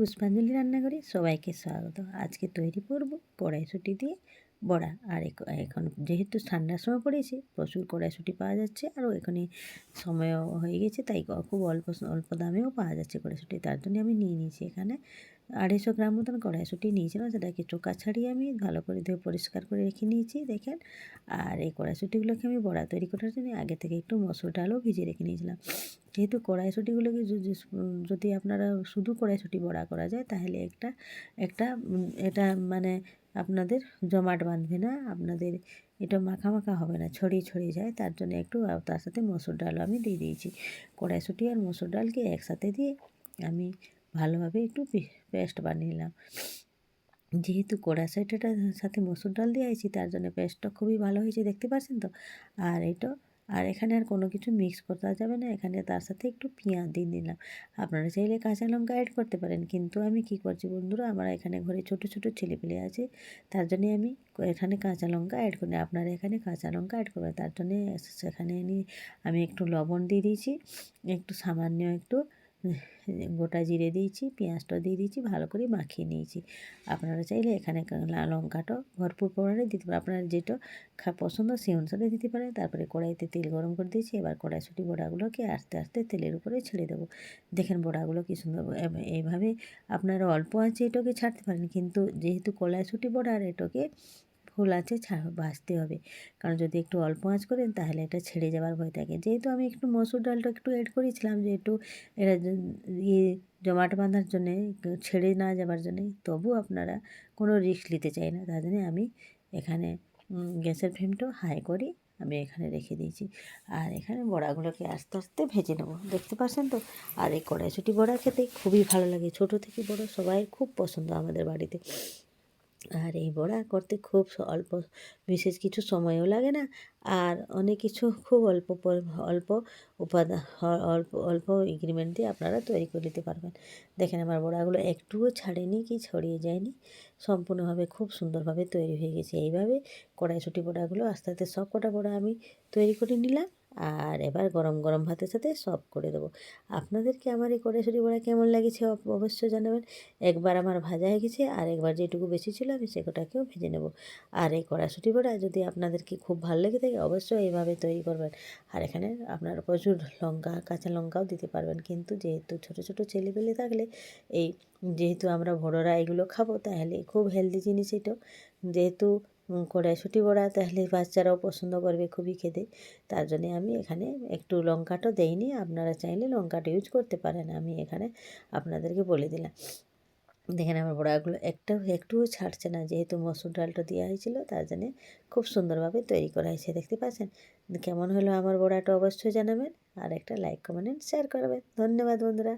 পুষ্পাঞ্জলি রান্নাঘরে সবাইকে স্বাগত। আজকে তৈরি করব কড়াইশুটি দিয়ে বড়া। আর এখ- এখন যেহেতু ঠান্ডার সময় পড়েছে, প্রচুর কড়াইশুটি পাওয়া যাচ্ছে আর এখানে সময় হয়ে গেছে, তাই খুব অল্প অল্প দামেও পাওয়া যাচ্ছে কড়াইশুটি। তার জন্য আমি নিয়ে নিয়েছি এখানে আড়াইশো গ্রাম মতন কড়াইশুঁটি নিয়েছিলাম সেটাকে চোকা ছাড়িয়ে আমি ভালো করে ধুয়ে পরিষ্কার করে রেখে নিয়েছি, দেখেন। আর এই কড়াইশুঁটিগুলোকে আমি বড়া তৈরি করার জন্য আগে থেকে একটু মসুর ডালও ভিজিয়ে রেখে নিয়েছিলাম। যেহেতু কড়াইশুঁটিগুলোকে যদি আপনারা শুধু কড়াইশুঁটি বড়া করা যায়, তাহলে একটা একটা এটা মানে আপনাদের জমাট বাঁধবে না, আপনাদের এটা মাখা মাখা হবে না, ছড়িয়ে ছড়িয়ে যায়, তার জন্য একটু তার সাথে মসুর ডালও আমি দিয়ে দিয়েছি। কড়াইশুঁটি আর মসুর ডালকে একসাথে দিয়ে আমি ভালোভাবে একটু পেস্ট বানিয়ে নিলাম। যেহেতু কড়াইশুঁটিটার সাথে মসুর ডাল দিয়েছি তার জন্য পেস্টটা খুবই ভালো হয়েছে, দেখতে পাচ্ছেন তো? আর এটা আর এখানে আর কোনো কিছু মিক্স করতে যাবে না, এখানে তার সাথে একটু পেঁয়াজ দিয়ে দিলাম আপনারা চাইলে কাঁচা লঙ্কা অ্যাড করতে পারেন, কিন্তু আমি কি করছি বন্ধুরা, আমার এখানে ঘরে ছোট ছোট ছেলেপেলে আছে, তার জন্যে আমি এখানে কাঁচা লঙ্কা অ্যাড করি, আপনারা এখানে কাঁচা লঙ্কা অ্যাড করবেন, তার জন্যে সেখানে আমি একটু লবণ দিয়ে দিয়েছি, একটু সামান্য একটু গোটা জিরে দিয়েছি পেঁয়াজটা দিয়ে দিয়েছি, ভালো করে মাখিয়ে নিয়েছি। আপনারা চাইলে এখানে লঙ্কাটাও ভরপুর পরিমাণে দিতে পারেন আপনার যেটা পছন্দ সেই অনুসারে দিতে পারেন। তারপরে কড়াইতে তেল গরম করে দিয়েছি, এবার কড়াইশুঁটি বড়াগুলোকে আস্তে আস্তে তেলের উপরে ছেড়ে দেবো। দেখেন বড়াগুলো কী সুন্দর এইভাবে আপনারা অল্প আছে এটাকে ছাড়তে পারেন, কিন্তু যেহেতু কড়াইশুঁটি বড়া আর এটাকে ফুল আছে, ছাড়, ভাজতে হবে। কারণ যদি একটু অল্প আঁচ করেন, তাহলে এটা ছেড়ে যাওয়ার ভয় থাকে। যেহেতু আমি একটু মসুর ডালটা একটু অ্যাড করেছিলাম যে একটু এটা ইয়ে জমাট বাঁধার জন্যে, ছেড়ে না যাবার জন্যে, তবু আপনারা কোনো রিস্ক নিতে চাই না। তার জন্য আমি এখানে গ্যাসের ফ্লেমটাও হাই করি আমি এখানে রেখে দিয়েছি। আর এখানে বড়াগুলোকে আস্তে আস্তে ভেজে নেব। দেখতে পাচ্ছেন তো? আর এই কড়াইশুঁটি বড়া খেতে খুবই ভালো লাগে। ছোট থেকে বড় সবাই খুব পছন্দ আমাদের বাড়িতে। আর এই বড়া করতে খুব অল্প, বিশেষ কিছু সময়ও লাগে না। আর অনেক কিছু খুব অল্প অল্প উপাদান অল্প অল্প এগ্রিমেন্ট দিয়ে আপনারা তৈরি করে নিতে পারবেন। দেখেন আমার বড়াগুলো একটুও ছাড়েনি কি ছড়িয়ে যায়নি। সম্পূর্ণভাবে খুব সুন্দরভাবে তৈরি হয়ে গেছে। এইভাবে কড়াইশুঁটি বড়াগুলো আস্তে আস্তে সব কটা বড়া আমি তৈরি করে নিলাম। আর এবার গরম গরম ভাতের সাথে সব করে দেবো। আপনাদেরকে আমার এই কড়াইশুঁটি বড়া কেমন লাগেছে অব- অবশ্যই জানাবেন। একবার আমার ভাজা হয়ে গেছে আর একবার যেটুকু বেশি ছিল আমি সেটাকেও ভেজে নেব। আর এই কড়াইশুঁটি বড়া যদি আপনাদেরকে খুব ভালো লেগে থাকে অবশ্যই এইভাবে তৈরি করবেন। আর এখানে আপনারা প্রচুর লঙ্কা, কাঁচা লঙ্কাও দিতে পারবেন। কিন্তু যেহেতু ছোটো ছোটো ছেলেপেলে থাকলে এই যেহেতু আমরা বড়রা এগুলো খাব তাহলে খুব হেলদি জিনিস এটা। যেহেতু কড়াইশুঁটি বড়া, তাহলে বাচ্চারাও পছন্দ করবে খুবই খেতে। তার জন্যে আমি এখানে একটু লঙ্কাটা দেইনি, আপনারা চাইলে লঙ্কাটা ইউজ করতে পারেন, আমি এখানে আপনাদেরকে বলে দিলাম। দেখেন আমার বড়াগুলো একটাও, একটুও ছাড়ছে না, যেহেতু মসুর ডালটা দেওয়া হয়েছিল, তার জন্যে খুব সুন্দরভাবে তৈরি করা হয়েছে, দেখতে পাচ্ছেন? কেমন হলো আমার বড়াটা অবশ্যই জানাবেন, আর একটা লাইক কমেন্ট শেয়ার করবেন। ধন্যবাদ বন্ধুরা।